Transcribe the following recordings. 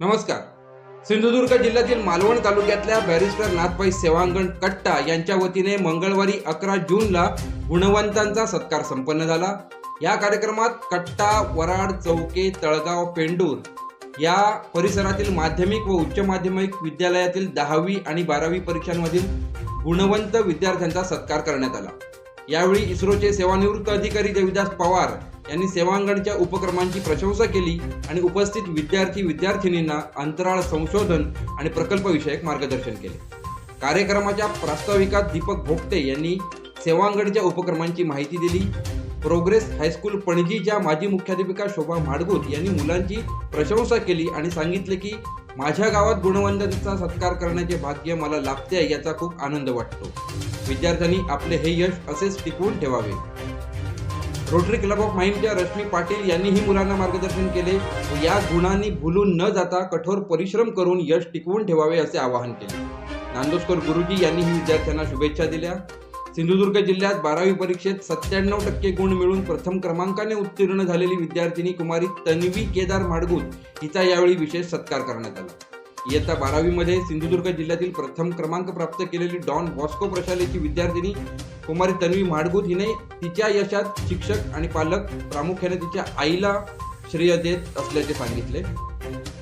नमस्कार. सिंधुदुर्ग जिल्ह्यातील मालवण तालुक्यातल्या बॅरिस्टर नाथपाई सेवांगण कट्टा यांच्या वतीने मंगळवारी अकरा जूनला गुणवंतांचा सत्कार संपन्न झाला. या कार्यक्रमात कट्टा वराड चौके तळगाव पेंडूर या परिसरातील माध्यमिक व उच्च माध्यमिक विद्यालयातील दहावी आणि बारावी परीक्षांमधील गुणवंत विद्यार्थ्यांचा सत्कार करण्यात आला. यावेळी इस्रोचे सेवानिवृत्त अधिकारी देविदास पवार यांनी सेवांगणच्या उपक्रमांची प्रशंसा केली आणि उपस्थित विद्यार्थी विद्यार्थिनींना अंतराळ संशोधन आणि प्रकल्पविषयक मार्गदर्शन केले. कार्यक्रमाच्या प्रास्ताविकात दीपक भोगते यांनी सेवांगणच्या उपक्रमांची माहिती दिली. प्रोग्रेस हायस्कूल पणजीच्या माजी मुख्याध्यापिका शोभा म्हाडगुत यांनी मुलांची प्रशंसा केली आणि सांगितले की माझ्या गावात गुणवंतांचा सत्कार करण्याचे भाग्य मला लाभते याचा खूप आनंद वाटतो. विद्यार्थ्यांनी आपले हे यश असेच टिकवून ठेवावे. रोटरी क्लब ऑफ माइंडच्या रश्मी पाटील यांनीही मुलांना मार्गदर्शन केले. व या गुणांनी भुलून न जाता कठोर परिश्रम करून यश टिकवून ठेवावे असे आवाहन केले. नांदोस्कर गुरुजी यांनीही विद्यार्थ्यांना शुभेच्छा दिल्या. सिंधुदुर्ग जिल्ह्यात बारावी परीक्षेत सत्त्याण्णव टक्के गुण मिळून प्रथम क्रमांकाने उत्तीर्ण झालेली विद्यार्थिनी कुमारी तन्वी केदार माडगूत हिचा यावेळी विशेष सत्कार करण्यात आला. इयत्ता बारावीमध्ये सिंधुदुर्ग जिल्ह्यातील प्रथम क्रमांक प्राप्त केलेली डॉन बॉस्को प्रशालेची विद्यार्थिनी कुमारी तन्वी माडगूत हिने तिच्या यशात शिक्षक आणि पालक प्रामुख्याने तिच्या आईला श्रेय देत असल्याचे सांगितले.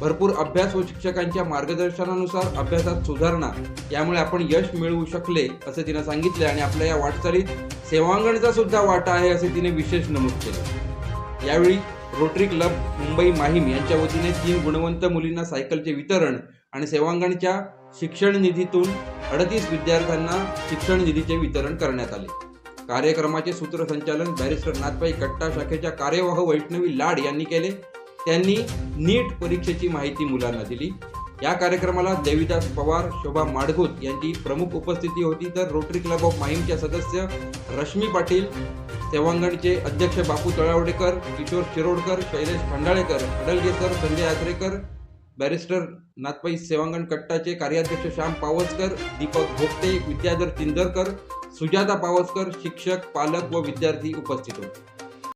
भरपूर अभ्यास व शिक्षकांच्या मार्गदर्शनानुसार अभ्यासात सुधारणा यामुळे आपण यश मिळवू शकले असे तिने सांगितले आणि आपल्या या वाटचालीत सेवांगणचा सुद्धा वाटा आहे असे तिने विशेष नमूद केले. यावेळी रोटरी क्लब मुंबई माहीम यांच्या वतीने तीन गुणवंत मुलींना सायकलचे वितरण आणि सेवांगणच्या शिक्षण निधीतून अडतीस विद्यार्थ्यांना शिक्षण निधीचे वितरण करण्यात आले. कार्यक्रमाचे सूत्रसंचालन बॅरिस्टर नाथबाई कट्टा शाखेच्या कार्यवाह वैष्णवी लाड यांनी केले. त्यांनी नीट परीक्षेची माहिती मुलांना दिली. या कार्यक्रमाला देविदास पवार शोभा माडगूत यांची प्रमुख उपस्थिती होती तर रोटरी क्लब ऑफ माहीमच्या सदस्य रश्मी पाटील सेवांगणचे अध्यक्ष बापू तळावडेकर किशोर शिरोडकर शैलेश खंडाळेकर अडलगेकर संजय यात्रेकर बॅरिस्टर नाथपाई सेवांगण कट्टाचे कार्याध्यक्ष श्याम पावसकर दीपक भोगटे विद्याधर चिंदरकर सुजाता पावसकर शिक्षक पालक व विद्यार्थी उपस्थित होते.